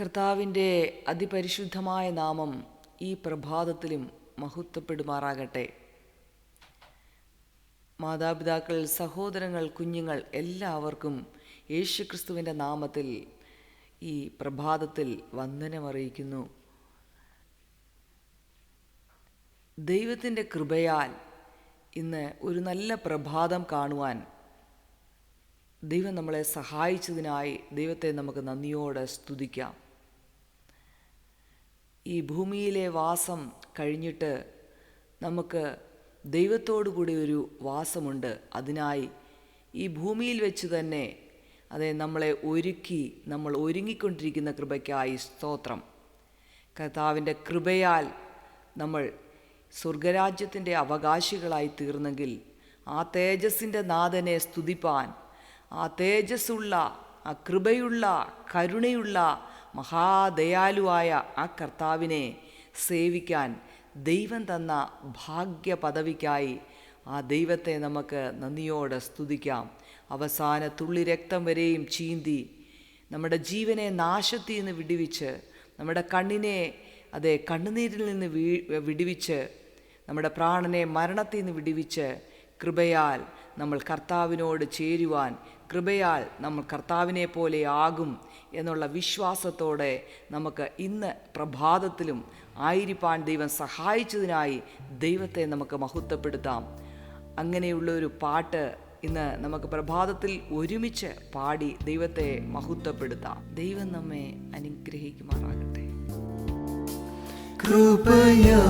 കർത്താവിന്റെ അതിപരിശുദ്ധമായ നാമം ഈ പ്രഭാതത്തിലും മഹത്വപ്പെടുമാറാകട്ടെ. മാതാപിതാക്കൾ സഹോദരങ്ങൾ കുഞ്ഞുങ്ങൾ എല്ലാവർക്കും യേശുക്രിസ്തുവിന്റെ നാമത്തിൽ ഈ പ്രഭാതത്തിൽ വന്ദനമറിയിക്കുന്നു ദൈവത്തിന്റെ കൃപയാൽ ഇന്ന് ഒരു നല്ല പ്രഭാതം കാണുവാൻ ദൈവം നമ്മളെ സഹായിച്ചതിനായി ദൈവത്തെ നമുക്ക് നന്ദിയോടെ സ്തുതിക്കാം. ഈ ഭൂമിയിലെ വാസം കഴിഞ്ഞിട്ട് നമുക്ക് ദൈവത്തോടു കൂടി ഒരു വാസമുണ്ട്. അതിനായി ഈ ഭൂമിയിൽ വെച്ച് തന്നെ അതെ നമ്മളെ ഒരുക്കി നമ്മൾ ഒരുങ്ങിക്കൊണ്ടിരിക്കുന്ന കൃപയ്ക്കായി സ്തോത്രം. കർത്താവിന്റെ കൃപയാൽ നമ്മൾ സ്വർഗരാജ്യത്തിന്റെ അവകാശികളായി തീർന്നെങ്കിൽ ആ തേജസ്സിന്റെ നാഥനെ സ്തുതിപ്പാൻ ആ തേജസ്സുള്ള ആ കൃപയുള്ള കരുണയുള്ള മഹാദയാലുവായ ആ കർത്താവിനെ സേവിക്കാൻ ദൈവം തന്ന ഭാഗ്യ പദവിക്കായി ആ ദൈവത്തെ നമുക്ക് നന്ദിയോടെ സ്തുതിക്കാം. അവസാന തുള്ളി രക്തം വരെയും ചീന്തി നമ്മുടെ ജീവനെ നാശത്തിൽ നിന്ന് വിടിവിച്ച് നമ്മുടെ കണ്ണിനെ അതെ കണ്ണുനീരിൽ നിന്ന് വീ വിടുവിച്ച് നമ്മുടെ പ്രാണനെ മരണത്തിൽ നിന്ന് വിടിവിച്ച് കൃപയാൽ നമ്മൾ കർത്താവിനോട് ചേരുവാൻ കൃപയാൽ നമ്മൾ കർത്താവിനെ പോലെ ആകും എന്നുള്ള വിശ്വാസത്തോടെ നമുക്ക് ഇന്ന് പ്രഭാതത്തിലും ആയിരിപ്പാൻ ദൈവം സഹായിച്ചതിനായി ദൈവത്തെ നമുക്ക് മഹത്വപ്പെടുത്താം. അങ്ങനെയുള്ള ഒരു പാട്ട് ഇന്ന് നമുക്ക് പ്രഭാതത്തിൽ ഒരുമിച്ച് പാടി ദൈവത്തെ മഹത്വപ്പെടുത്താം. ദൈവം നമ്മെ അനുഗ്രഹിക്കുമാറാകട്ടെ. കൃപയാ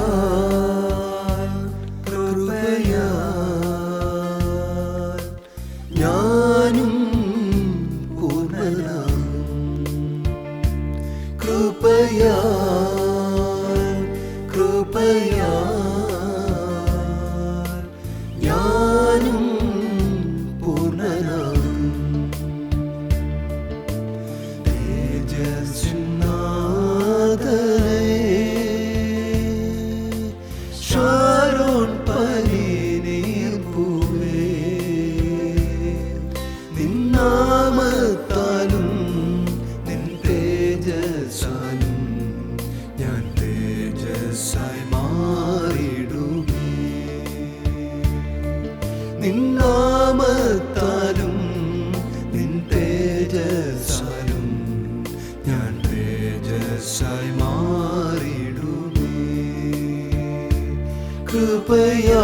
കൃപയാ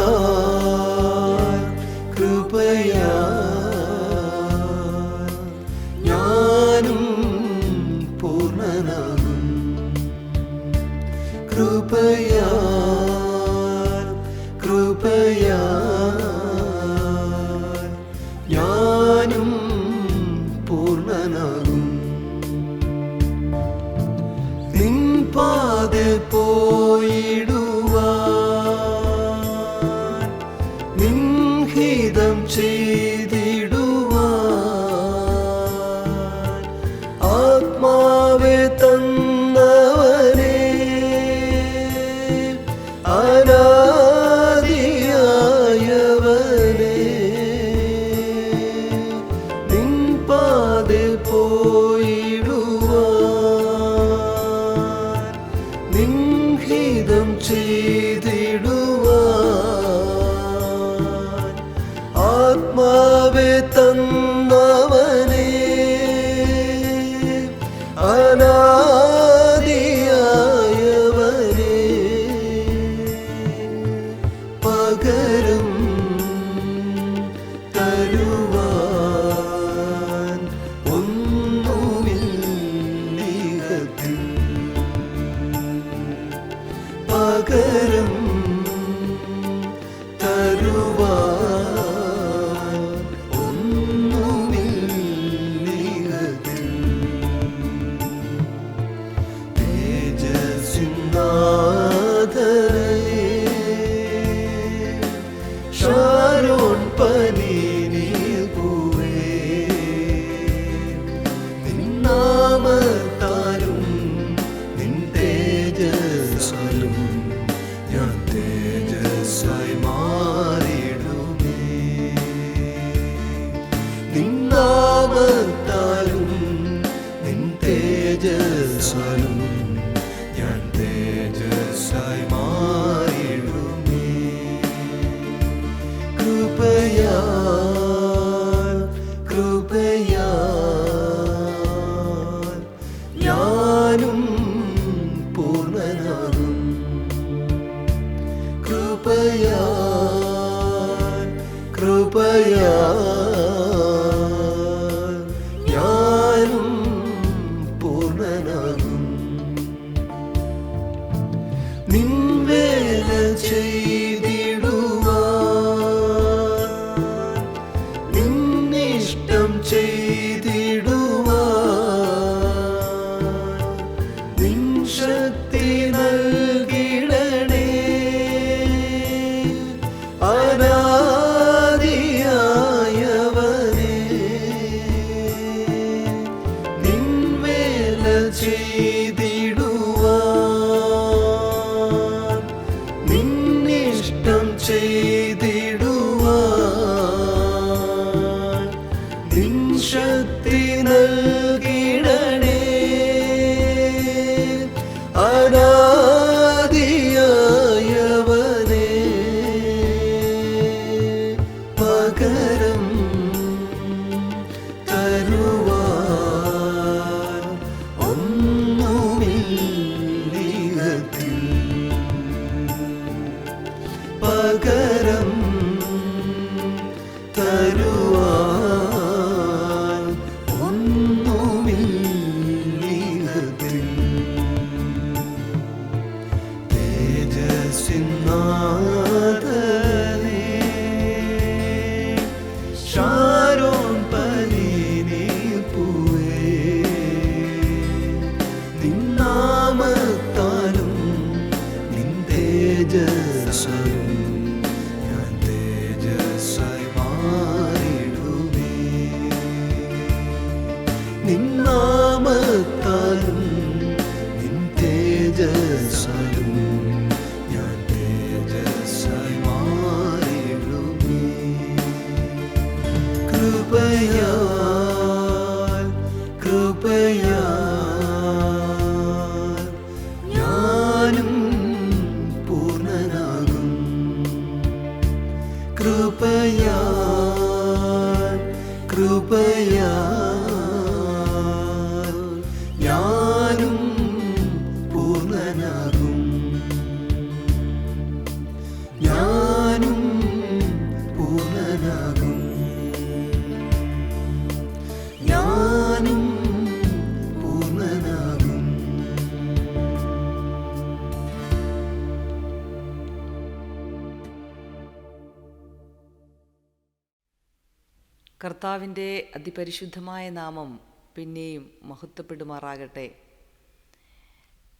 കർത്താവിന്റെ അതിപരിശുദ്ധമായ നാമം പിന്നെയും മഹത്വപ്പെടുമാറാകട്ടെ.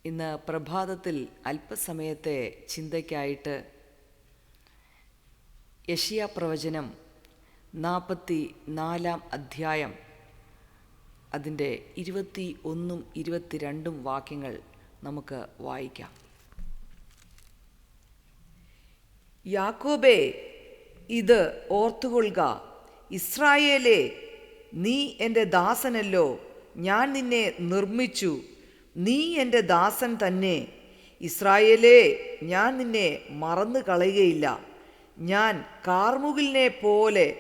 ഇന്ന് പ്രഭാതത്തിൽ അല്പസമയത്തെ ചിന്തയ്ക്കായിട്ട് യഷിയ പ്രവചനം നാൽപ്പത്തി നാലാം അധ്യായം അതിന്റെ ഇരുപത്തി ഒന്നും ഇരുപത്തിരണ്ടും വാക്യങ്ങൾ നമുക്ക് വായിക്കാം. യാക്കോബേ ഇത് ഓർത്തുകൊള്ളുക. ഇസ്രായേലേ നീ എന്റെ ദാസനല്ലോ. ഞാൻ നിന്നെ നിർമ്മിച്ചു. നീ എന്റെ ദാസൻ തന്നെ. ഇസ്രായേലേ ഞാൻ നിന്നെ മറന്നു കളയുകയില്ല. ഞാൻ കാർമുകിലിനെ പോലെ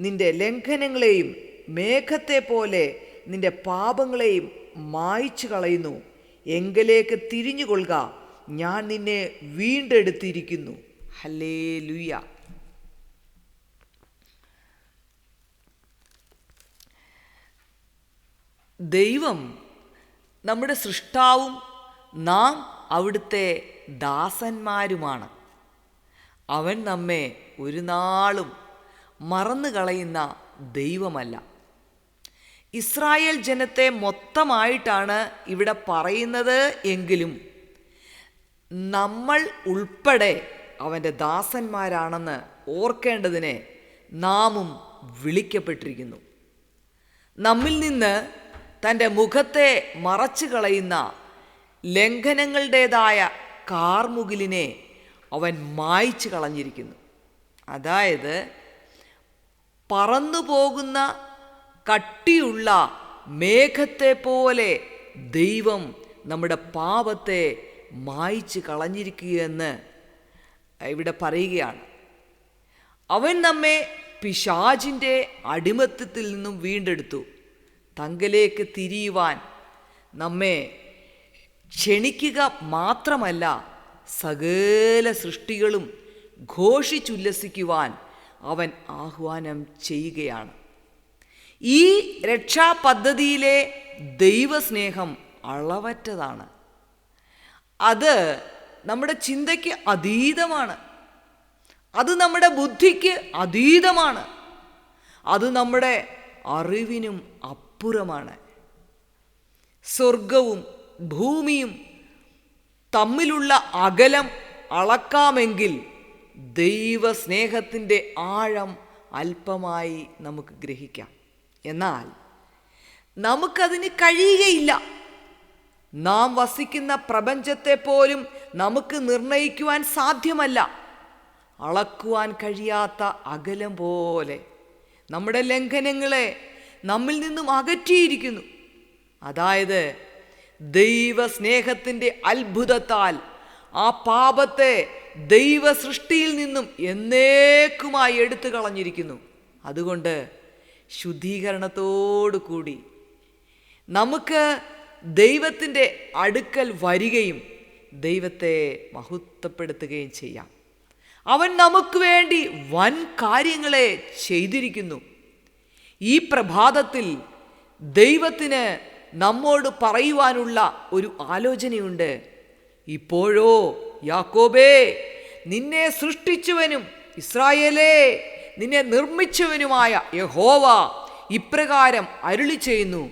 നിന്റെ ലംഘനങ്ങളെയും മേഘത്തെ പോലെ നിന്റെ പാപങ്ങളെയും മായ്ച്ചു കളയുന്നു. എങ്കിലേക്ക് തിരിഞ്ഞുകൊള്ളുക. ഞാൻ നിന്നെ വീണ്ടെടുത്തിരിക്കുന്നു. ഹലേ ലുയ്യ ദൈവം നമ്മുടെ സൃഷ്ടാവും നാം അവിടുത്തെ ദാസന്മാരുമാണ്. അവൻ നമ്മെ ഒരു നാളും മറന്നു കളയുന്ന ദൈവമല്ല. ഇസ്രായേൽ ജനത്തെ മൊത്തമായിട്ടാണ് ഇവിടെ പറയുന്നത് എങ്കിലും നമ്മൾ ഉൾപ്പെടെ അവന്റെ ദാസന്മാരാണെന്ന് ഓർക്കേണ്ടതിനെ നാമും വിളിക്കപ്പെട്ടിരിക്കുന്നു. നമ്മിൽ നിന്ന് തന്റെ മുഖത്തെ മറച്ചു കളയുന്ന ലംഘനങ്ങളുടേതായ കാർമുകിലിനെ അവൻ മായ്ച്ചു കളഞ്ഞിരിക്കുന്നു. അതായത് പറന്നു പോകുന്ന കട്ടിയുള്ള മേഘത്തെ പോലെ ദൈവം നമ്മുടെ പാപത്തെ മായ്ച്ചു കളഞ്ഞിരിക്കുകയെന്ന് ഇവിടെ പറയുകയാണ്. അവൻ നമ്മെ പിശാചിന്റെ അടിമത്തത്തിൽ നിന്നും വീണ്ടെടുത്തു. തങ്കലേക്ക് തിരിയുവാൻ നമ്മെ ക്ഷണിക്കുക മാത്രമല്ല സകല സൃഷ്ടികളും ഘോഷിച്ചുല്ലസിക്കുവാൻ അവൻ ആഹ്വാനം ചെയ്യുകയാണ്. ഈ രക്ഷാപദ്ധതിയിലെ ദൈവസ്നേഹം അളവറ്റതാണ്. അത് നമ്മുടെ ചിന്തയ്ക്ക് അതീതമാണ്. അത് നമ്മുടെ ബുദ്ധിക്ക് അതീതമാണ്. അത് നമ്മുടെ അറിവിനും അപ്പുറമാണ് സ്വർഗവും ഭൂമിയും തമ്മിലുള്ള അകലം അളക്കാമെങ്കിൽ ദൈവസ്നേഹത്തിന്റെ ആഴം അല്പമായി നമുക്ക് ഗ്രഹിക്കാം. എന്നാൽ നമുക്കതിന് കഴിയുകയില്ല. നാം വസിക്കുന്ന പ്രപഞ്ചത്തെ പോലും നമുക്ക് നിർണയിക്കുവാൻ സാധ്യമല്ല. അളക്കുവാൻ കഴിയാത്ത അകലം പോലെ നമ്മുടെ ലംഘനങ്ങളെ നമ്മിൽ നിന്നും അകറ്റിയിരിക്കുന്നു. അതായത് ദൈവസ്നേഹത്തിന്റെ അത്ഭുതത്താൽ ആ പാപത്തെ ദൈവ സൃഷ്ടിയിൽ നിന്നും എന്നേക്കുമായി എടുത്തു കളഞ്ഞിരിക്കുന്നു. അതുകൊണ്ട് ശുദ്ധീകരണത്തോടു കൂടി നമുക്ക് ദൈവത്തിന്റെ അടുക്കൽ വരികയും ദൈവത്തെ മഹത്വപ്പെടുത്തുകയും ചെയ്യാം. അവൻ നമുക്ക് വേണ്ടി വൻ കാര്യങ്ങളെ ചെയ്തിരിക്കുന്നു. ഈ പ്രഭാതത്തിൽ ദൈവത്തിന് നമ്മോട് പറയുവാനുള്ള ഒരു ആലോചനയുണ്ട്. ഇപ്പോഴോ യാക്കോബേ നിന്നെ സൃഷ്ടിച്ചവനും ഇസ്രായേലേ നിന്നെ നിർമ്മിച്ചവനുമായ യഹോവ ഇപ്രകാരം അരുളി ചെയ്യുന്നു.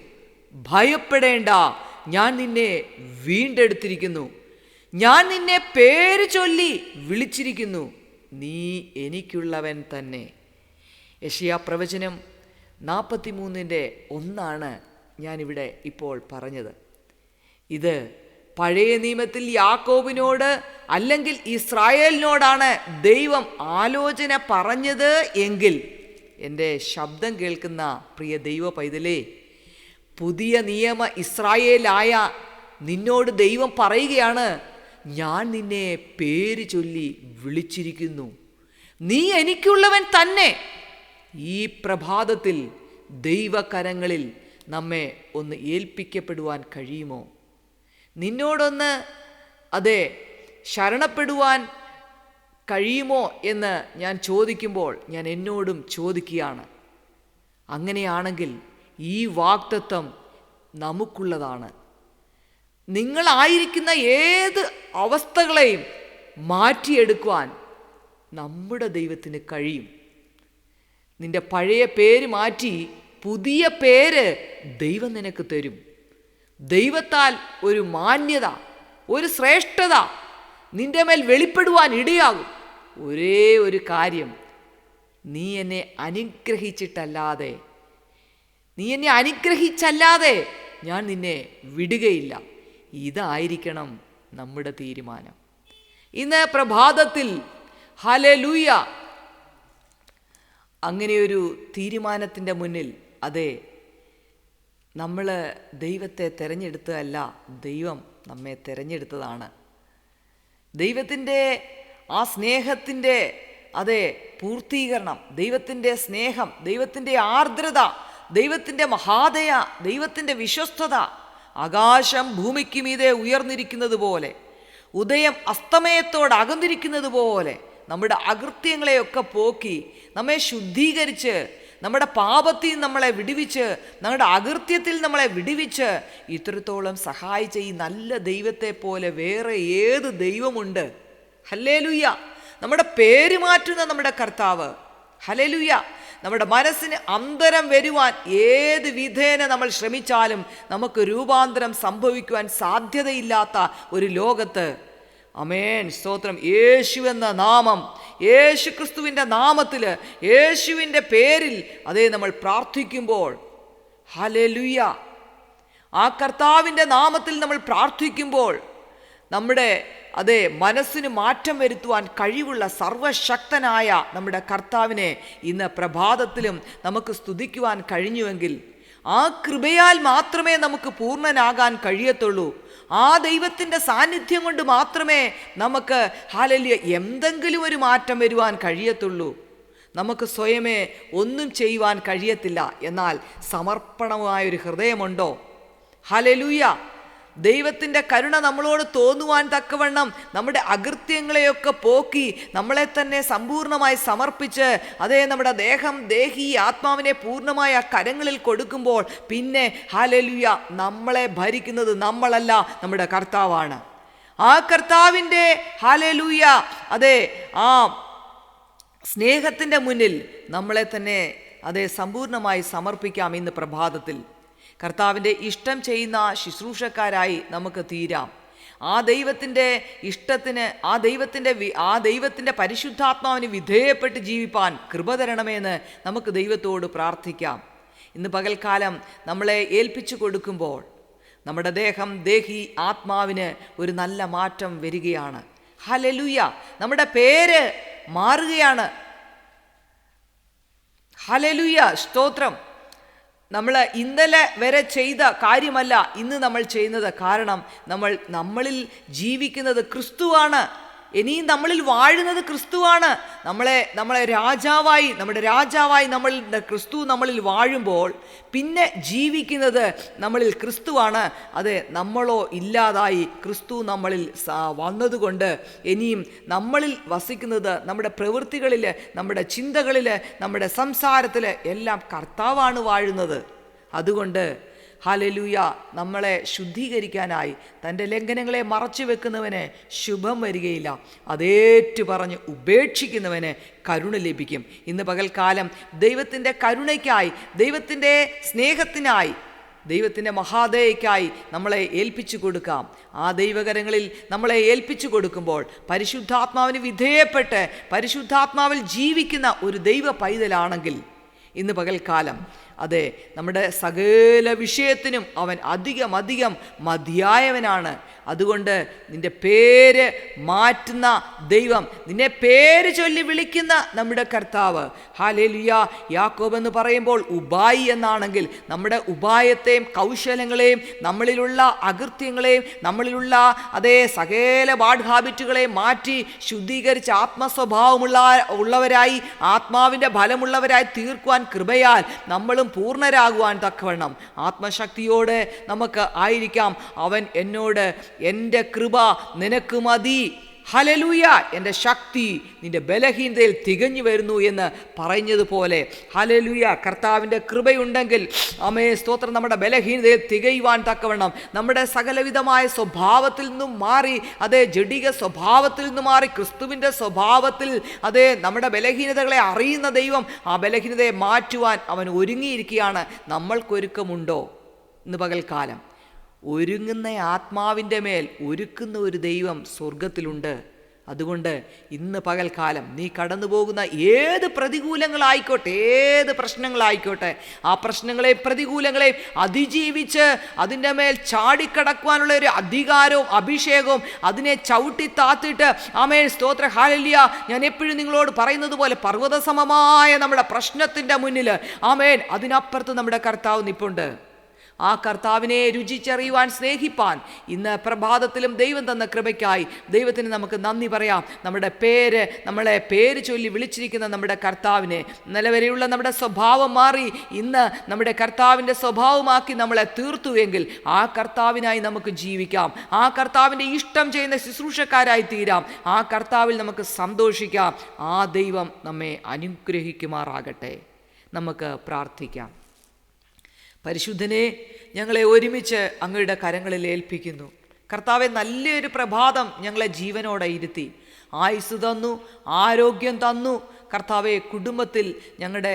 ഭയപ്പെടേണ്ട ഞാൻ നിന്നെ വീണ്ടെടുത്തിരിക്കുന്നു. ഞാൻ നിന്നെ പേര് ചൊല്ലി വിളിച്ചിരിക്കുന്നു. നീ എനിക്കുള്ളവൻ തന്നെ. യഷിയ പ്രവചനം നാൽപ്പത്തിമൂന്നിന്റെ ഒന്നാണ് ഞാനിവിടെ ഇപ്പോൾ പറഞ്ഞത്. ഇത് പഴയ നിയമത്തിൽ യാക്കോബിനോട് അല്ലെങ്കിൽ ഇസ്രായേലിനോടാണ് ദൈവം ആലോചന പറഞ്ഞത് എങ്കിൽ എന്റെ ശബ്ദം കേൾക്കുന്ന പ്രിയ ദൈവ പൈതലേ പുതിയ നിയമ ഇസ്രായേലായ നിന്നോട് ദൈവം പറയുകയാണ് ഞാൻ നിന്നെ പേര് ചൊല്ലി വിളിച്ചിരിക്കുന്നു. നീ എനിക്കുള്ളവൻ തന്നെ. ഈ പ്രഭാതത്തിൽ ദൈവകരങ്ങളിൽ നമ്മെ ഒന്ന് ഏൽപ്പിക്കപ്പെടുവാൻ കഴിയുമോ? നിന്നോടൊന്ന് അതെ ശരണപ്പെടുവാൻ കഴിയുമോ എന്ന് ഞാൻ ചോദിക്കുമ്പോൾ ഞാൻ എന്നോടും ചോദിക്കുകയാണ്. അങ്ങനെയാണെങ്കിൽ ഈ വാക്തത്വം നമുക്കുള്ളതാണ്. നിങ്ങളായിരിക്കുന്ന ഏത് അവസ്ഥകളെയും മാറ്റിയെടുക്കുവാൻ നമ്മുടെ ദൈവത്തിന് കഴിയും. നിന്റെ പഴയ പേര് മാറ്റി പുതിയ പേര് ദൈവം നിനക്ക് തരും. ദൈവത്താൽ ഒരു മാന്യത ഒരു ശ്രേഷ്ഠത നിന്റെ മേൽ വെളിപ്പെടുവാൻ ഇടയാകും. ഒരേ ഒരു കാര്യം നീ എന്നെ അനുഗ്രഹിച്ചിട്ടല്ലാതെ നീ എന്നെ അനുഗ്രഹിച്ചല്ലാതെ ഞാൻ നിന്നെ വിടുകയില്ല. ഇതായിരിക്കണം നമ്മുടെ തീരുമാനം. ഇന്ന് പ്രഭാതത്തിൽ ഹലലൂയ അങ്ങനെയൊരു തീരുമാനത്തിന്റെ മുന്നിൽ അതെ നമ്മൾ ദൈവത്തെ തിരഞ്ഞെടുത്തതല്ല ദൈവം നമ്മെ തിരഞ്ഞെടുത്തതാണ്. ദൈവത്തിന്റെ ആ സ്നേഹത്തിന്റെ അതെ പൂർത്തീകരണം ദൈവത്തിന്റെ സ്നേഹം ദൈവത്തിന്റെ ആർദ്രത ദൈവത്തിന്റെ മഹാദയ ദൈവത്തിന്റെ വിശ്വസ്തത ആകാശം ഭൂമിക്ക് മീതെ ഉയർന്നിരിക്കുന്നത് പോലെ ഉദയം അസ്തമയത്തോട് അകന്നിരിക്കുന്നത് പോലെ നമ്മുടെ അകൃത്യങ്ങളെയൊക്കെ പോക്കി നമ്മെ ശുദ്ധീകരിച്ച് നമ്മുടെ പാപത്തിൽ നമ്മളെ വിടുവിച്ച് നമ്മുടെ അകൃത്യത്തിൽ നമ്മളെ വിടുവിച്ച് ഇത്രത്തോളം സഹായിച്ച ഈ നല്ല ദൈവത്തെ പോലെ വേറെ ഏത് ദൈവമുണ്ട്? ഹല്ലേലുയ്യ നമ്മുടെ പേര് മാറ്റുന്ന നമ്മുടെ കർത്താവ്. ഹലലുയ നമ്മുടെ മനസ്സിന് അന്തരം വരുവാൻ ഏത് വിധേന നമ്മൾ ശ്രമിച്ചാലും നമുക്ക് രൂപാന്തരം സംഭവിക്കുവാൻ സാധ്യതയില്ലാത്ത ഒരു ലോകത്ത് അമേൻ സ്തോത്രം. യേശു എന്ന നാമം യേശു ക്രിസ്തുവിന്റെ നാമത്തിൽ യേശുവിന്റെ പേരിൽ അതേ നമ്മൾ പ്രാർത്ഥിക്കുമ്പോൾ. ഹലലുയ ആ കർത്താവിന്റെ നാമത്തിൽ നമ്മൾ പ്രാർത്ഥിക്കുമ്പോൾ നമ്മുടെ അതെ മനസ്സിന് മാറ്റം വരുത്തുവാൻ കഴിവുള്ള സർവശക്തനായ നമ്മുടെ കർത്താവിനെ ഇന്ന് പ്രഭാതത്തിലും നമുക്ക് സ്തുതിക്കുവാൻ കഴിഞ്ഞുവെങ്കിൽ ആ കൃപയാൽ മാത്രമേ നമുക്ക് പൂർണനാകാൻ കഴിയത്തുള്ളൂ. ആ ദൈവത്തിന്റെ സാന്നിധ്യം കൊണ്ട് മാത്രമേ നമുക്ക് ഹാലല്യ എന്തെങ്കിലും ഒരു മാറ്റം വരുവാൻ കഴിയത്തുള്ളൂ. നമുക്ക് സ്വയമേ ഒന്നും ചെയ്യുവാൻ കഴിയത്തില്ല. എന്നാൽ സമർപ്പണമായ ഒരു ഹൃദയമുണ്ടോ? ഹലലൂയ ദൈവത്തിന്റെ കരുണ നമ്മളോട് തോന്നുവാൻ തക്കവണ്ണം നമ്മുടെ അകൃത്യങ്ങളെയൊക്കെ പോക്കി നമ്മളെ തന്നെ സമ്പൂർണമായി സമർപ്പിച്ച് അതേ നമ്മുടെ ദേഹം ദേഹി ആത്മാവിനെ പൂർണമായ കരങ്ങളിൽ കൊടുക്കുമ്പോൾ പിന്നെ ഹാലലുയ നമ്മളെ ഭരിക്കുന്നത് നമ്മളല്ല നമ്മുടെ കർത്താവാണ്. ആ കർത്താവിന്റെ ഹാലലൂയ അതെ ആ സ്നേഹത്തിന്റെ മുന്നിൽ നമ്മളെ തന്നെ അതെ സമ്പൂർണമായി സമർപ്പിക്കാം ഇന്ന് പ്രഭാതത്തിൽ. കർത്താവിന്റെ ഇഷ്ടം ചെയ്യുന്ന ശുശ്രൂഷക്കാരായി നമുക്ക് തീരാം. ആ ദൈവത്തിന്റെ ഇഷ്ടത്തിന് ആ ദൈവത്തിന്റെ ആ ദൈവത്തിന്റെ പരിശുദ്ധാത്മാവിന് വിധേയപ്പെട്ട് ജീവിപ്പാൻ കൃപ തരണമെന്ന് നമുക്ക് ദൈവത്തോട് പ്രാർത്ഥിക്കാം. ഇന്ന് പകൽക്കാലം നമ്മളെ ഏൽപ്പിച്ചു കൊടുക്കുമ്പോൾ നമ്മുടെ ദേഹം ദേഹി ആത്മാവിന് ഒരു നല്ല മാറ്റം വരികയാണ്. ഹലലുയ നമ്മുടെ പേര് മാറുകയാണ്. ഹലലുയ സ്തോത്രം. നമ്മൾ ഇന്നലെ വരെ ചെയ്ത കാര്യമല്ല ഇന്ന് നമ്മൾ ചെയ്യുന്നത്. കാരണം നമ്മൾ നമ്മളിൽ ജീവിക്കുന്നത് ക്രിസ്തുവാണ്. ഇനിയും നമ്മളിൽ വാഴുന്നത് ക്രിസ്തുവാണ്. നമ്മളെ നമ്മളെ രാജാവായി നമ്മുടെ രാജാവായി നമ്മൾ ക്രിസ്തു നമ്മളിൽ വാഴുമ്പോൾ പിന്നെ ജീവിക്കുന്നത് നമ്മളിൽ ക്രിസ്തുവാണ്. അത് നമ്മളോ ഇല്ലാതായി ക്രിസ്തു നമ്മളിൽ വന്നതുകൊണ്ട് ഇനിയും നമ്മളിൽ വസിക്കുന്നത് നമ്മുടെ പ്രവൃത്തികളിൽ നമ്മുടെ ചിന്തകളിൽ നമ്മുടെ സംസാരത്തിൽ എല്ലാം കർത്താവാണ് വാഴുന്നത്. അതുകൊണ്ട് ഹലലൂയ നമ്മളെ ശുദ്ധീകരിക്കാനായി തന്റെ ലംഘനങ്ങളെ മറച്ചു വെക്കുന്നവന് ശുഭം വരികയില്ല. അതേറ്റു പറഞ്ഞ് ഉപേക്ഷിക്കുന്നവന് കരുണ ലഭിക്കും. ഇന്ന് പകൽക്കാലം ദൈവത്തിന്റെ കരുണയ്ക്കായി ദൈവത്തിന്റെ സ്നേഹത്തിനായി ദൈവത്തിന്റെ മഹാദയയ്ക്കായി നമ്മളെ ഏൽപ്പിച്ചു കൊടുക്കാം. ആ ദൈവകരങ്ങളിൽ നമ്മളെ ഏൽപ്പിച്ചു കൊടുക്കുമ്പോൾ പരിശുദ്ധാത്മാവിന് വിധേയപ്പെട്ട് പരിശുദ്ധാത്മാവിൽ ജീവിക്കുന്ന ഒരു ദൈവ പൈതലാണെങ്കിൽ ഇന്ന് പകൽക്കാലം അതെ നമ്മുടെ സകല വിഷയത്തിനും അവൻ അധികം അധികം മതിയായവനാണ്. അതുകൊണ്ട് നിന്റെ പേര് മാറ്റുന്ന ദൈവം നിന്നെ പേര് ചൊല്ലി വിളിക്കുന്ന നമ്മുടെ കർത്താവ്. ഹാലേലുയ യാക്കോബ് എന്ന് പറയുമ്പോൾ ഉപായി എന്നാണെങ്കിൽ നമ്മുടെ ഉപായത്തെയും കൗശലങ്ങളെയും നമ്മളിലുള്ള അകൃത്യങ്ങളെയും നമ്മളിലുള്ള അതേ സകല വാഡ് ഹാബിറ്റുകളെ മാറ്റി ശുദ്ധീകരിച്ച് ആത്മസ്വഭാവമുള്ള ഉള്ളവരായി ആത്മാവിന്റെ ഫലമുള്ളവരായി തീർക്കുവാൻ കൃപയാൽ നമ്മളും പൂർണരാകുവാൻ തക്കവണ്ണം. ആത്മശക്തിയോടെ നമുക്ക് ആയിരിക്കാം. അവൻ എന്നോട് എന്റെ കൃപ നിനക്ക് മതി. ഹലലൂയ എന്റെ ശക്തി നിന്റെ ബലഹീനതയിൽ തികഞ്ഞു വരുന്നു എന്ന് പറഞ്ഞതുപോലെ ഹലലൂയ കർത്താവിന്റെ കൃപയുണ്ടെങ്കിൽ അമേ സ്തോത്രം നമ്മുടെ ബലഹീനതയിൽ തികയുവാൻ തക്കവണ്ണം. നമ്മുടെ സകലവിധമായ സ്വഭാവത്തിൽ നിന്നും മാറി അതേ ജഡിക സ്വഭാവത്തിൽ നിന്നും മാറി ക്രിസ്തുവിന്റെ സ്വഭാവത്തിൽ അതേ നമ്മുടെ ബലഹീനതകളെ അറിയുന്ന ദൈവം ആ ബലഹീനതയെ മാറ്റുവാൻ അവൻ ഒരുങ്ങിയിരിക്കുകയാണ്. നമ്മൾക്കൊരുക്കമുണ്ടോ? ഇന്ന് പകൽക്കാലം. ഒരുങ്ങുന്ന ആത്മാവിന്റെ മേൽ ഒരുക്കുന്ന ഒരു ദൈവം സ്വർഗത്തിലുണ്ട് അതുകൊണ്ട് ഇന്ന് പകൽക്കാലം നീ കടന്നു പോകുന്ന ഏത് പ്രതികൂലങ്ങളായിക്കോട്ടെ ഏത് പ്രശ്നങ്ങളായിക്കോട്ടെ ആ പ്രശ്നങ്ങളെയും പ്രതികൂലങ്ങളെയും അതിജീവിച്ച് അതിന്റെ മേൽ ചാടിക്കടക്കുവാനുള്ള ഒരു അധികാരവും അഭിഷേകവും അതിനെ ചവിട്ടി താത്തിട്ട് ആമേൻ സ്തോത്ര ഹാലല്യ. ഞാൻ എപ്പോഴും നിങ്ങളോട് പറയുന്നത് പോലെ പർവതസമമായ നമ്മുടെ പ്രശ്നത്തിന്റെ മുന്നിൽ ആമേൻ അതിനപ്പുറത്ത് നമ്മുടെ കർത്താവ് നിപ്പുണ്ട്. ആ കർത്താവിനെ രുചിച്ചറിയുവാൻ സ്നേഹിപ്പാൻ ഇന്ന് പ്രഭാതത്തിലും ദൈവം തന്ന കൃപയ്ക്കായി ദൈവത്തിന് നമുക്ക് നന്ദി പറയാം. നമ്മുടെ പേര് നമ്മളെ പേര് ചൊല്ലി വിളിച്ചിരിക്കുന്ന നമ്മുടെ കർത്താവിനെ നിലവരെയുള്ള നമ്മുടെ സ്വഭാവം മാറി ഇന്ന് നമ്മുടെ കർത്താവിന്റെ സ്വഭാവമാക്കി നമ്മളെ തീർത്തുവെങ്കിൽ ആ കർത്താവിനായി നമുക്ക് ജീവിക്കാം. ആ കർത്താവിന്റെ ഇഷ്ടം ചെയ്യുന്ന ശുശ്രൂഷക്കാരായി തീരാം. ആ കർത്താവിൽ നമുക്ക് സന്തോഷിക്കാം. ആ ദൈവം നമ്മെ അനുഗ്രഹിക്കുമാറാകട്ടെ. നമുക്ക് പ്രാർത്ഥിക്കാം. പരിശുദ്ധനെ ഞങ്ങളെ ഒരുമിച്ച് അങ്ങയുടെ കരങ്ങളിൽ ഏൽപ്പിക്കുന്നു. കർത്താവെ നല്ലൊരു പ്രഭാതം ഞങ്ങളെ ജീവനോടെ ഇരുത്തി. ആയുസ് തന്നു ആരോഗ്യം തന്നു. കർത്താവെ കുടുംബത്തിൽ ഞങ്ങളുടെ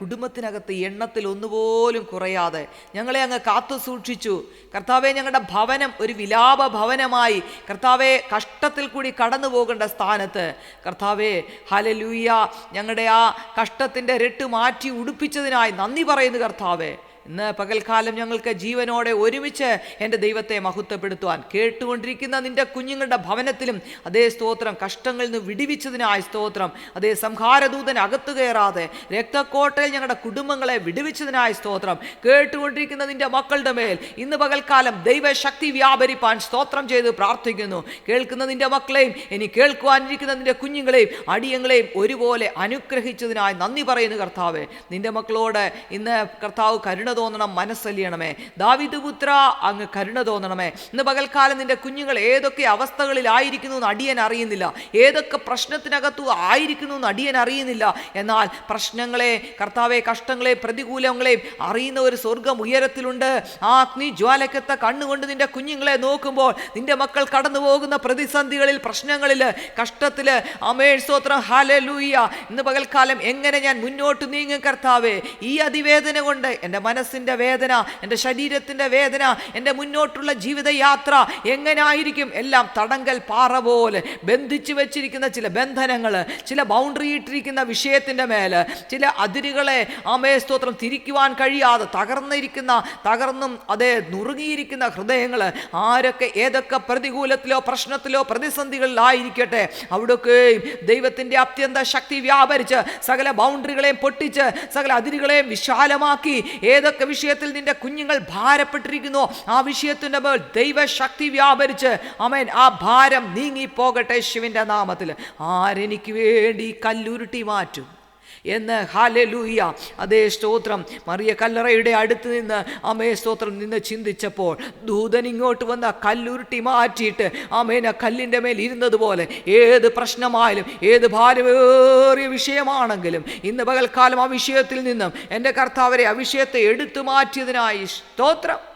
കുടുംബത്തിനകത്ത് എണ്ണത്തിൽ ഒന്നുപോലും കുറയാതെ ഞങ്ങളെ അങ്ങ് കാത്തു സൂക്ഷിച്ചു. കർത്താവെ ഞങ്ങളുടെ ഭവനം ഒരു വിലാപ ഭവനമായി. കർത്താവെ കഷ്ടത്തിൽ കൂടി കടന്നു പോകേണ്ട സ്ഥാനത്ത്. കർത്താവെ ഹലലൂയ ഞങ്ങളുടെ ആ കഷ്ടത്തിന്റെ രട്ട് മാറ്റി ഉടുപ്പിച്ചതിനായി നന്ദി പറയുന്നു കർത്താവെ. ഇന്ന് പകൽക്കാലം ഞങ്ങൾക്ക് ജീവനോടെ ഒരുമിച്ച് എന്റെ ദൈവത്തെ മഹത്വപ്പെടുത്തുവാൻ കേട്ടുകൊണ്ടിരിക്കുന്ന നിന്റെ കുഞ്ഞുങ്ങളുടെ ഭവനത്തിലും അതേ സ്തോത്രം കഷ്ടങ്ങളിൽ നിന്ന് വിടിവിച്ചതിനായി സ്തോത്രം അതേ സംഹാരദൂതൻ അകത്തു കയറാതെ രക്തക്കോട്ടയിൽ ഞങ്ങളുടെ കുടുംബങ്ങളെ വിടുവിച്ചതിനായി സ്തോത്രം കേട്ടുകൊണ്ടിരിക്കുന്ന നിന്റെ മക്കളുടെ മേൽ ഇന്ന് പകൽക്കാലം ദൈവശക്തി വ്യാപരിപ്പാൻ സ്തോത്രം ചെയ്ത് പ്രാർത്ഥിക്കുന്നു. കേൾക്കുന്ന നിന്റെ മക്കളെയും ഇനി കേൾക്കുവാനിരിക്കുന്ന നിന്റെ കുഞ്ഞുങ്ങളെയും അടിയങ്ങളെയും ഒരുപോലെ അനുഗ്രഹിച്ചതിനായി നന്ദി പറയുന്നു കർത്താവെ. നിന്റെ മക്കളോട് ഇന്ന് കർത്താവ് കരുണ തോന്നണം മനസ്സലിയണമേ. ദാവിദ് പുത്ര അങ്ങ് കരുണ തോന്നണമേ. ഇന്ന് പകൽക്കാലം നിന്റെ കുഞ്ഞുങ്ങൾ ഏതൊക്കെ അവസ്ഥകളിലായിരിക്കുന്നു എന്ന് അടിയൻ അറിയുന്നില്ല. ഏതൊക്കെ പ്രശ്നത്തിനകത്തു ആയിരിക്കുന്നു എന്ന് അടിയൻ അറിയുന്നില്ല. എന്നാൽ പ്രശ്നങ്ങളെ കർത്താവെ കഷ്ടങ്ങളെ പ്രതികൂലങ്ങളെ അറിയുന്ന ഒരു സ്വർഗം ഉയരത്തിലുണ്ട്. ആ അഗ്നി ജ്വാലക്കത്ത കണ്ണുകൊണ്ട് നിന്റെ കുഞ്ഞുങ്ങളെ നോക്കുമ്പോൾ നിന്റെ മക്കൾ കടന്നു പോകുന്ന പ്രതിസന്ധികളിൽ പ്രശ്നങ്ങളിൽ കഷ്ടത്തിൽ അമേ സ്തോത്രം ഹാലലൂയ ഇന്ന് പകൽക്കാലം എങ്ങനെ ഞാൻ മുന്നോട്ട് നീങ്ങും കർത്താവേ? ഈ അതിവേദന കൊണ്ട് എന്റെ മനസ്സിന്റെ വേദന എന്റെ ശരീരത്തിന്റെ വേദന എന്റെ മുന്നോട്ടുള്ള ജീവിതയാത്ര എങ്ങനായിരിക്കും? എല്ലാം തടങ്കൽ പാറ പോലെ ബന്ധിച്ചു വെച്ചിരിക്കുന്ന ചില ബന്ധനങ്ങൾ ചില ബൗണ്ടറി ഇട്ടിരിക്കുന്ന വിഷയത്തിന്റെ മേൽ ചില അതിരുകളെ അമേ സ്തോത്രം തിരിക്കുവാൻ കഴിയാതെ തകർന്നിരിക്കുന്ന തകർന്നും അതേ നുറുങ്ങിയിരിക്കുന്ന ഹൃദയങ്ങൾ ആരൊക്കെ ഏതൊക്കെ പ്രതികൂലത്തിലോ പ്രശ്നത്തിലോ പ്രതിസന്ധികളിലായിരിക്കട്ടെ അവിടെയൊക്കെയും ദൈവത്തിന്റെ അത്യന്ത ശക്തി വ്യാപരിച്ച് സകല ബൗണ്ടറികളെയും പൊട്ടിച്ച് സകല അതിരുകളെയും വിശാലമാക്കി ഏതൊക്കെ വിഷയത്തിൽ നിന്റെ കുഞ്ഞുങ്ങൾ ഭാരപ്പെട്ടിരിക്കുന്നു. ആ വിഷയത്തിന്റെ മേൽ ദൈവശക്തി വ്യാപരിച്ച് അമേൻ ആ ഭാരം നീങ്ങി പോകട്ടെ ശിവന്റെ നാമത്തിൽ. ആരെനിക്ക് വേണ്ടി കല്ലുരുട്ടി മാറ്റും? എന്ന്. ഹാലലൂയ അതേ സ്തോത്രം. മറിയ കല്ലറയുടെ അടുത്ത് നിന്ന് അമേ സ്തോത്രം നിന്ന് ചിന്തിച്ചപ്പോൾ ദൂതൻ ഇങ്ങോട്ട് വന്ന കല്ലുരുട്ടി മാറ്റിയിട്ട് അമേന കല്ലിന്റെ മേൽ ഇരുന്നത് പോലെ ഏത് പ്രശ്നമായാലും ഏത് ഭാരമേറിയ വിഷയമാണെങ്കിലും ഇന്ന് പകൽക്കാലം ആ വിഷയത്തിൽ നിന്നും എന്റെ കർത്താവരെ ആ വിഷയത്തെ എടുത്തു മാറ്റിയതിനായി സ്തോത്രം.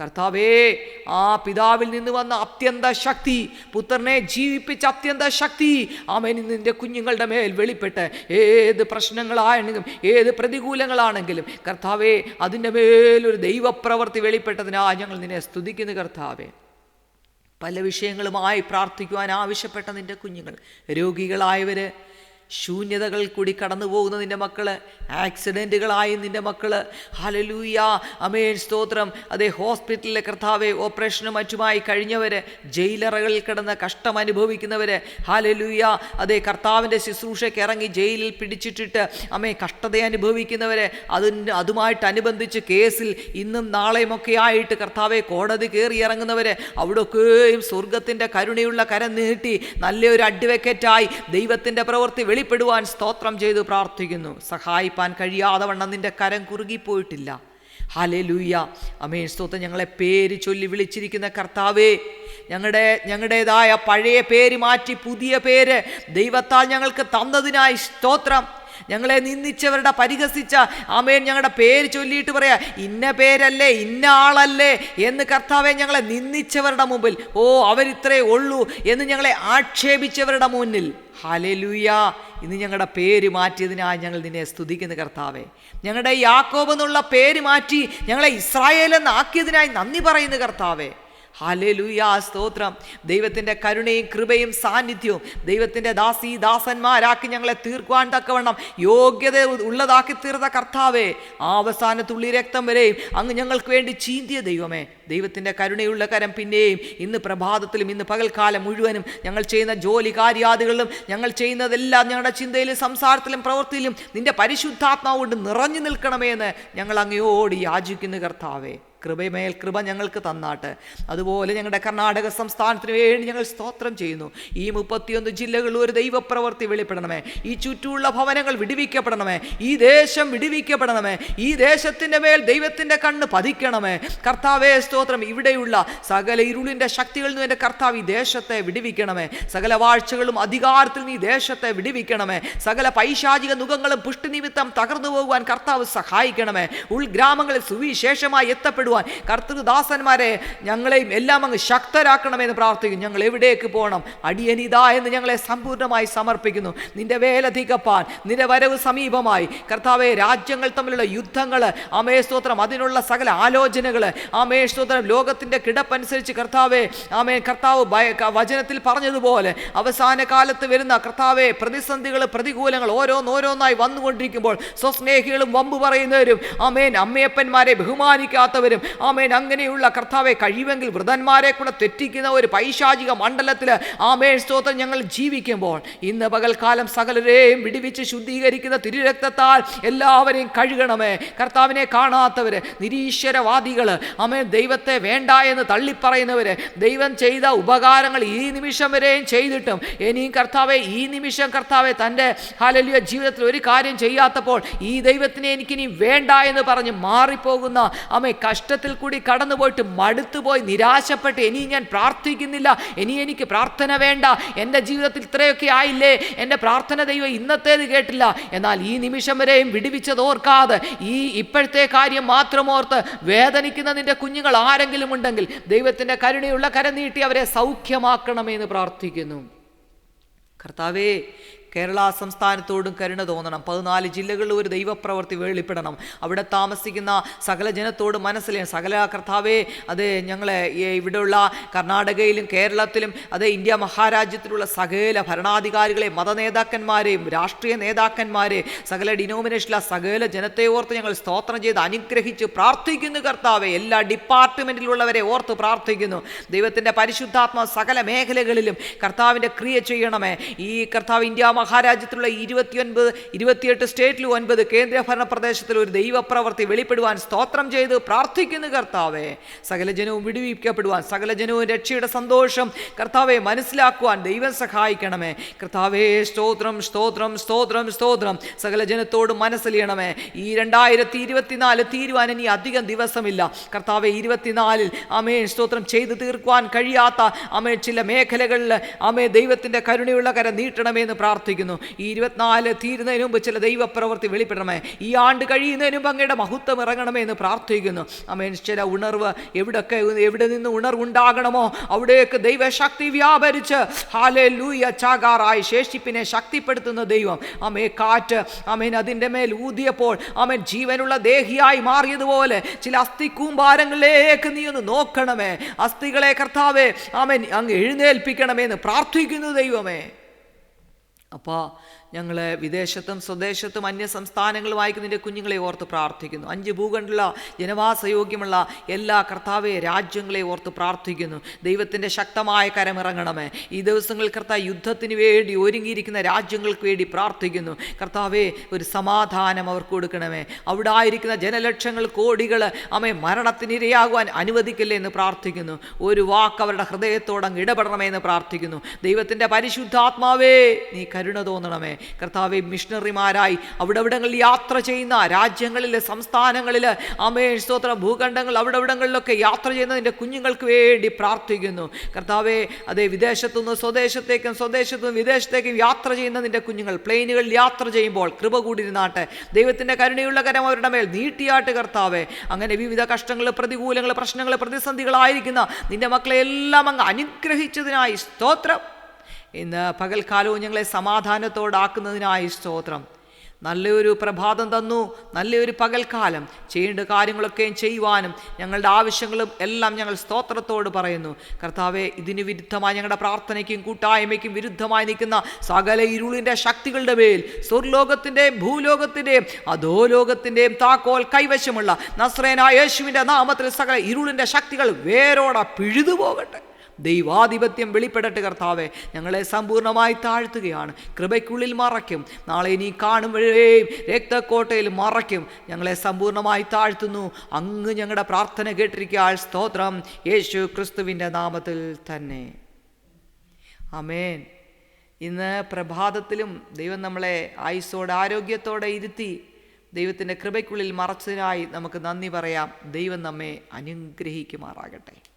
കർത്താവേ ആ പിതാവിൽ നിന്ന് വന്ന അത്യന്ത ശക്തി പുത്രനെ ജീവിപ്പിച്ച അത്യന്ത ശക്തി ആമേനി നിന്റെ കുഞ്ഞുങ്ങളുടെ മേൽ വെളിപ്പെട്ട് ഏത് പ്രശ്നങ്ങളാണെങ്കിലും ഏത് പ്രതികൂലങ്ങളാണെങ്കിലും കർത്താവേ അതിന്റെ മേലൊരു ദൈവപ്രവൃത്തി വെളിപ്പെട്ടതിനാ ഞങ്ങൾ നിന്നെ സ്തുതിക്കുന്നു കർത്താവേ. പല വിഷയങ്ങളുമായി പ്രാർത്ഥിക്കുവാൻ ആവശ്യപ്പെട്ട നിന്റെ കുഞ്ഞുങ്ങൾ രോഗികളായവർ ശൂന്യതകൾ കൂടി കടന്നു പോകുന്ന നിന്റെ മക്കൾ. ആക്സിഡന്റുകളായി നിന്റെ മക്കൾ. ഹലലൂയ അമേൻ സ്തോത്രം. അതേ ഹോസ്പിറ്റലിലെ കർത്താവെ ഓപ്പറേഷനും മറ്റുമായി കഴിഞ്ഞവര് ജയിലറകളിൽ കിടന്ന് കഷ്ടം അനുഭവിക്കുന്നവര് ഹലലൂയ അതേ കർത്താവിന്റെ ശുശ്രൂഷയ്ക്ക് ഇറങ്ങി ജയിലിൽ പിടിച്ചിട്ടിട്ട് അമ്മേ കഷ്ടത അനുഭവിക്കുന്നവർ അതിന് അതുമായിട്ടനുബന്ധിച്ച് കേസിൽ ഇന്നും നാളെയും ഒക്കെ ആയിട്ട് കർത്താവെ കോടതി കയറി ഇറങ്ങുന്നവർ അവിടെയൊക്കെയും സ്വർഗത്തിന്റെ കരുണയുള്ള കരം നീട്ടി നല്ലൊരു അഡ്വക്കേറ്റായി ദൈവത്തിന്റെ പ്രവൃത്തി വെളിപ്പെടുവാൻ സ്തോത്രം ചെയ്തു പ്രാർത്ഥിക്കുന്നു. സഹായിപ്പാൻ കഴിയാതെ വണ്ണം നിന്റെ കരം കുറുകിപ്പോയിട്ടില്ല. ഹലലൂയ അമേൻ സ്തോത്രം ഞങ്ങളെ പേര് ചൊല്ലി വിളിച്ചിരിക്കുന്ന കർത്താവേ ഞങ്ങളുടെ ഞങ്ങളുടേതായ പഴയ പേര് മാറ്റി പുതിയ പേര് ദൈവത്താൽ ഞങ്ങൾക്ക് തന്നതിനായി സ്തോത്രം. ഞങ്ങളെ നിന്ദിച്ചവരുടെ പരിഹസിച്ച ആമേൻ ഞങ്ങളുടെ പേര് ചൊല്ലിയിട്ട് പറയാ ഇന്ന പേരല്ലേ ഇന്ന ആളല്ലേ എന്ന് കർത്താവെ ഞങ്ങളെ നിന്ദിച്ചവരുടെ മുമ്പിൽ. ഓ അവരിത്രേ ഉള്ളൂ എന്ന് ഞങ്ങളെ ആക്ഷേപിച്ചവരുടെ മുന്നിൽ. ഹലലുയ ഇന്ന് ഞങ്ങളുടെ പേര് മാറ്റിയതിനായി ഞങ്ങൾ നിന്നെ സ്തുതിക്കുന്ന കർത്താവെ. ഞങ്ങളുടെ യാക്കോബ് എന്നുള്ള പേര് മാറ്റി ഞങ്ങളെ ഇസ്രായേൽ എന്നാക്കിയതിനായി നന്ദി പറയുന്ന കർത്താവെ. ഹാലേലൂയ സ്തോത്രം. ദൈവത്തിന്റെ കരുണയും കൃപയും സാന്നിധ്യവും ദൈവത്തിന്റെ ദാസി ദാസന്മാരാക്കി ഞങ്ങളെ തീർക്കുവാൻ തക്കവണ്ണം യോഗ്യത ഉള്ളതാക്കി തീർന്ന കർത്താവേ ആവസാന തുള്ളി രക്തം വരെയും അങ്ങ് ഞങ്ങൾക്ക് വേണ്ടി ചീന്തിയ ദൈവമേ. ദൈവത്തിന്റെ കരുണയുള്ള കരം പിന്നെയും ഇന്ന് പ്രഭാതത്തിലും ഇന്ന് പകൽക്കാലം മുഴുവനും ഞങ്ങൾ ചെയ്യുന്ന ജോലി കാര്യാദികളിലും ഞങ്ങൾ ചെയ്യുന്നതെല്ലാം ഞങ്ങളുടെ ചിന്തയിലും സംസാരത്തിലും പ്രവൃത്തിയിലും നിന്റെ പരിശുദ്ധാത്മാവ് കൊണ്ട് നിറഞ്ഞു നിൽക്കണമേ എന്ന് ഞങ്ങൾ അങ്ങയോട് യാചിക്കുന്നു കർത്താവേ. കൃപമേൽ കൃപ ഞങ്ങൾക്ക് തന്നാട്ട്. അതുപോലെ ഞങ്ങളുടെ കർണാടക സംസ്ഥാനത്തിന് വേണ്ടി ഞങ്ങൾ സ്തോത്രം ചെയ്യുന്നു. ഈ മുപ്പത്തിയൊന്ന് ജില്ലകളിൽ ഒരു ദൈവപ്രവൃത്തി വെളിപ്പെടണമേ. ഈ ചുറ്റുമുള്ള ഭവനങ്ങൾ വിടുവിക്കപ്പെടണമേ. ഈ ദേശം വിടുവിക്കപ്പെടണമേ. ഈ ദേശത്തിന്റെ മേൽ ദൈവത്തിന്റെ കണ്ണ് പതിക്കണമേ. കർത്താവേ സ്തോത്രം. ഇവിടെയുള്ള സകല ഇരുളിന്റെ ശക്തികളിൽ നിന്ന് എന്റെ കർത്താവ് ഈ ദേശത്തെ വിടുവിക്കണമേ. സകല വാഴ്ചകളും അധികാരത്തിൽ ഈ ദേശത്തെ വിടുവിക്കണമേ. സകല പൈശാചിക മുഖങ്ങളും പുഷ്ടിനിമിത്തം തകർന്നു പോകുവാൻ കർത്താവ് സഹായിക്കണമേ. ഉൾഗ്രാമങ്ങളിൽ സുവിശേഷമായി എത്തപ്പെടും നേരിടുവാൻ കർത്തൃദാസന്മാരെ ഞങ്ങളെയും എല്ലാം അങ്ങ് ശക്തരാക്കണമെന്ന് പ്രാർത്ഥിക്കുന്നു. ഞങ്ങൾ എവിടേക്ക് പോകണം? അടിയനിതാ എന്ന് ഞങ്ങളെ സമ്പൂർണമായി സമർപ്പിക്കുന്നു. നിന്റെ വേലധികപ്പാൻ നിന്റെ വരവ് സമീപമായി. കർത്താവെ രാജ്യങ്ങൾ തമ്മിലുള്ള യുദ്ധങ്ങൾ ആമേ സ്തോത്രം. അതിനുള്ള സകല ആലോചനകൾ ആമേ സ്തോത്രം. ലോകത്തിന്റെ കിടപ്പനുസരിച്ച് കർത്താവെ ആമേ കർത്താവ് വചനത്തിൽ പറഞ്ഞതുപോലെ അവസാന കാലത്ത് വരുന്ന കർത്താവെ പ്രതിസന്ധികൾ പ്രതികൂലങ്ങൾ ഓരോന്നോരോന്നായി വന്നുകൊണ്ടിരിക്കുമ്പോൾ സ്വസ്നേഹികളും വമ്പ് പറയുന്നവരും ആമേൻ. അമ്മയപ്പന്മാരെ ബഹുമാനിക്കാത്തവരും ആമേൻ അങ്ങനെയുള്ള കർത്താവെ കഴിവെങ്കിൽ വൃതന്മാരെ കൂടെ തെറ്റിക്കുന്ന ഒരു പൈശാചിക മണ്ഡലത്തിൽ ആമേൻ സ്തോത്രം ഞങ്ങൾ ജീവിക്കുമ്പോൾ. ഇന്ന് പകൽക്കാലം സകലരെയും വിടിവിച്ച് ശുദ്ധീകരിക്കുന്ന തിരുരക്തത്താൽ എല്ലാവരെയും കഴുകണമേ. കർത്താവിനെ കാണാത്തവര് നിരീശ്വരവാദികൾ ആമേൻ ദൈവത്തെ വേണ്ട എന്ന് തള്ളിപ്പറയുന്നവര് ദൈവം ചെയ്ത ഉപകാരങ്ങൾ ഈ നിമിഷം വരെയും ചെയ്തിട്ടും ഇനിയും കർത്താവെ ഈ നിമിഷം കർത്താവെ തന്റെ ഹാലലിയ ജീവിതത്തിൽ ഒരു കാര്യം ചെയ്യാത്തപ്പോൾ ഈ ദൈവത്തിനെ എനിക്കിനി വേണ്ട എന്ന് പറഞ്ഞ് മാറിപ്പോകുന്ന അമ്മ കഷ്ടത്തിൽ കൂടി കടന്നുപോയിട്ട് മടുത്തുപോയി നിരാശപ്പെട്ട് ഇനി ഞാൻ പ്രാർത്ഥിക്കുന്നില്ല ഇനി എനിക്ക് പ്രാർത്ഥന വേണ്ട എന്റെ ജീവിതത്തിൽ ഇത്രയൊക്കെ ആയില്ലേ എന്റെ പ്രാർത്ഥന ദൈവം ഇന്നത്തേത് കേട്ടില്ല. എന്നാൽ ഈ നിമിഷം വരെയും വിടുവിച്ചത് ഓർക്കാതെ ഈ ഇപ്പോഴത്തെ കാര്യം മാത്രം ഓർത്ത് വേദനിക്കുന്ന നിന്റെ കുഞ്ഞുങ്ങൾ ആരെങ്കിലും ഉണ്ടെങ്കിൽ ദൈവത്തിന്റെ കരുണയുള്ള കരം നീട്ടി അവരെ സൗഖ്യമാക്കണമെന്ന് പ്രാർത്ഥിക്കുന്നു. കർത്താവേ കേരള സംസ്ഥാനത്തോടും കരുണ തോന്നണം. പതിനാല് ജില്ലകളിൽ ഒരു ദൈവപ്രവൃത്തി വെളിപ്പെടണം. അവിടെ താമസിക്കുന്ന സകല ജനത്തോട് മനസ്സിലെ സകല കർത്താവേ അത് ഞങ്ങളെ ഇവിടെയുള്ള കർണാടകയിലും കേരളത്തിലും അത് ഇന്ത്യ മഹാരാജ്യത്തിലുള്ള സകല ഭരണാധികാരികളെ മത നേതാക്കന്മാരെയും രാഷ്ട്രീയ നേതാക്കന്മാരെ സകല ഡിനോമിനേഷനിലെ സകല ജനത്തെ ഓർത്ത് ഞങ്ങൾ സ്തോത്രം ചെയ്ത് അനുഗ്രഹിച്ച് പ്രാർത്ഥിക്കുന്നു കർത്താവെ. എല്ലാ ഡിപ്പാർട്ട്മെന്റിലുള്ളവരെ ഓർത്ത് പ്രാർത്ഥിക്കുന്നു. ദൈവത്തിന്റെ പരിശുദ്ധാത്മ സകല മേഖലകളിലും കർത്താവിന്റെ ക്രിയ ചെയ്യണമേ. ഈ കർത്താവ് ഇന്ത്യ മഹാരാജ്യത്തിലുള്ള ഇരുപത്തിയൊൻപത് ഇരുപത്തിയെട്ട് സ്റ്റേറ്റിലും ഒൻപത് കേന്ദ്രഭരണ പ്രദേശത്തിൽ ഒരു ദൈവപ്രവൃത്തി വെളിപ്പെടുവാൻ സ്തോത്രം ചെയ്ത് പ്രാർത്ഥിക്കുന്നു കർത്താവെ. സകല ജനവും വിടുവിക്കപ്പെടുവാൻ സകല ജനവും രക്ഷയുടെ സന്തോഷം കർത്താവെ മനസ്സിലാക്കുവാൻ ദൈവം സഹായിക്കണമേ. കർത്താവേ സ്തോത്രം സ്തോത്രം സ്തോത്രം സ്തോത്രം. സകല ജനത്തോട് മനസ്സിലിയണമേ. ഈ രണ്ടായിരത്തി ഇരുപത്തിനാല് തീരുവാൻ ഇനി അധികം ദിവസമില്ല. കർത്താവെ ഇരുപത്തിനാലിൽ അമേ സ്തോത്രം ചെയ്തു തീർക്കുവാൻ കഴിയാത്ത അമേ ചില മേഖലകളിൽ അമേ ദൈവത്തിന്റെ കരുണയുള്ള കര നീട്ടണമേ എന്ന് നീട്ടണമെന്ന് പ്രാർത്ഥിക്കുന്നു. ഈ ഇരുപത്തിനാല് തീരുന്നതിന് മുമ്പ് ചില ദൈവപ്രവൃത്തി വെളിപ്പെടണമേ. ഈ ആണ്ട് കഴിയുന്നതിന് മുമ്പ് അങ്ങയുടെ മഹത്വം ഇറങ്ങണമേ എന്ന് പ്രാർത്ഥിക്കുന്നു. അമേൻ. ചില ഉണർവ് എവിടൊക്കെ എവിടെ നിന്ന് ഉണർവുണ്ടാകണമോ അവിടെയൊക്കെ ദൈവശക്തി വ്യാപരിച്ച് ഹാലേ ലൂയ ചാകാറായി ശേഷിപ്പിനെ ശക്തിപ്പെടുത്തുന്ന ദൈവം. അമേ കാറ്റ് അമേൻ അതിന്റെ മേൽ ഊതിയപ്പോൾ അമേൻ ജീവനുള്ള ദേഹിയായി മാറിയതുപോലെ ചില അസ്ഥി കൂമ്പാരങ്ങളിലേക്ക് നീ ഒന്ന് നോക്കണമേ. അസ്ഥികളെ കർത്താവേ അമേൻ അങ്ങ് എഴുന്നേൽപ്പിക്കണമേ എന്ന് പ്രാർത്ഥിക്കുന്നു ദൈവമേ. അപ്പോൾ ഞങ്ങൾ വിദേശത്തും സ്വദേശത്തും അന്യ സംസ്ഥാനങ്ങളും നിന്റെ കുഞ്ഞുങ്ങളെ ഓർത്ത് പ്രാർത്ഥിക്കുന്നു. അഞ്ച് ഭൂഖണ്ഡുള്ള ജനവാസയോഗ്യമുള്ള എല്ലാ കർത്താവെ രാജ്യങ്ങളെ ഓർത്ത് പ്രാർത്ഥിക്കുന്നു. ദൈവത്തിന്റെ ശക്തമായ കരമിറങ്ങണമേ. ഈ ദിവസങ്ങൾ കർത്താവ് യുദ്ധത്തിന് വേണ്ടി ഒരുങ്ങിയിരിക്കുന്ന രാജ്യങ്ങൾക്ക് വേണ്ടി പ്രാർത്ഥിക്കുന്നു. കർത്താവെ ഒരു സമാധാനം അവർക്ക് കൊടുക്കണമേ. അവിടെ ആയിരിക്കുന്ന ജനലക്ഷങ്ങൾ കോടികൾ അമ്മയെ മരണത്തിനിരയാകുവാൻ അനുവദിക്കില്ലേ എന്ന് പ്രാർത്ഥിക്കുന്നു. ഒരു വാക്ക് അവരുടെ ഹൃദയത്തോടങ്ങ് ഇടപെടണമേ എന്ന് പ്രാർത്ഥിക്കുന്നു. ദൈവത്തിന്റെ പരിശുദ്ധാത്മാവേ നീ കരുണ തോന്നണമേ. കർത്താവെ മിഷണറിമാരായി അവിടെ അവിടങ്ങളിൽ യാത്ര ചെയ്യുന്ന രാജ്യങ്ങളിൽ സംസ്ഥാനങ്ങളിൽ അമേ സ്തോത്ര ഭൂഖണ്ഡങ്ങൾ അവിടെ അവിടങ്ങളിലൊക്കെ യാത്ര ചെയ്യുന്നതിന്റെ കുഞ്ഞുങ്ങൾക്ക് വേണ്ടി പ്രാർത്ഥിക്കുന്നു. കർത്താവെ അതേ വിദേശത്തുനിന്ന് സ്വദേശത്തേക്കും സ്വദേശത്തുനിന്ന് വിദേശത്തേക്കും യാത്ര ചെയ്യുന്നതിന്റെ കുഞ്ഞുങ്ങൾ പ്ലെയിനുകളിൽ യാത്ര ചെയ്യുമ്പോൾ കൃപ കൂടിയിരുന്നാട്ടെ. ദൈവത്തിന്റെ കരുണയുള്ള കരം അവരുടെ മേൽ നീട്ടിയാട്ട് കർത്താവെ. അങ്ങനെ വിവിധ കഷ്ടങ്ങൾ പ്രതികൂലങ്ങൾ പ്രശ്നങ്ങൾ പ്രതിസന്ധികളായിരിക്കുന്ന നിന്റെ മക്കളെ എല്ലാം അങ്ങ് അനുഗ്രഹിച്ചതിനായി സ്തോത്രം. ഇന്ന് പകൽക്കാലവും ഞങ്ങളെ സമാധാനത്തോടാക്കുന്നതിനായി സ്തോത്രം. നല്ലൊരു പ്രഭാതം തന്നു നല്ലൊരു പകൽക്കാലം. ചെയ്യേണ്ട കാര്യങ്ങളൊക്കെയും ചെയ്യുവാനും ഞങ്ങളുടെ ആവശ്യങ്ങളും എല്ലാം ഞങ്ങൾ സ്തോത്രത്തോട് പറയുന്നു. കർത്താവെ ഇതിന് വിരുദ്ധമായി ഞങ്ങളുടെ പ്രാർത്ഥനയ്ക്കും കൂട്ടായ്മയ്ക്കും വിരുദ്ധമായി നിൽക്കുന്ന സകല ഇരുളിന്റെ ശക്തികളുടെ മേൽ സ്വർലോകത്തിന്റെയും ഭൂലോകത്തിന്റെയും അധോലോകത്തിന്റെയും താക്കോൽ കൈവശമുള്ള നസ്രേന യേശുവിന്റെ നാമത്തിൽ സകല ഇരുളിന്റെ ശക്തികൾ വേരോടെ പിഴുതു പോകട്ടെ. ദൈവാധിപത്യം വെളിപ്പെടട്ടെ കർത്താവെ. ഞങ്ങളെ സമ്പൂർണമായി താഴ്ത്തുകയാണ്. കൃപയ്ക്കുള്ളിൽ മറയ്ക്കും. നാളെ നീ കാണുമ്പോഴേയും രക്തക്കോട്ടയിൽ മറയ്ക്കും. ഞങ്ങളെ സമ്പൂർണമായി താഴ്ത്തുന്നു. അങ്ങ് ഞങ്ങളുടെ പ്രാർത്ഥന കേട്ടിരിക്കാൻ സ്തോത്രം. യേശു ക്രിസ്തുവിന്റെ നാമത്തിൽ തന്നെ. അമേൻ ഇന്ന് പ്രഭാതത്തിലും ദൈവം നമ്മളെ ആയുസോടെ ആരോഗ്യത്തോടെ ഇരുത്തി ദൈവത്തിന്റെ കൃപയ്ക്കുള്ളിൽ മറച്ചതിനായി നമുക്ക് നന്ദി പറയാം. ദൈവം നമ്മെ അനുഗ്രഹിക്കുമാറാകട്ടെ.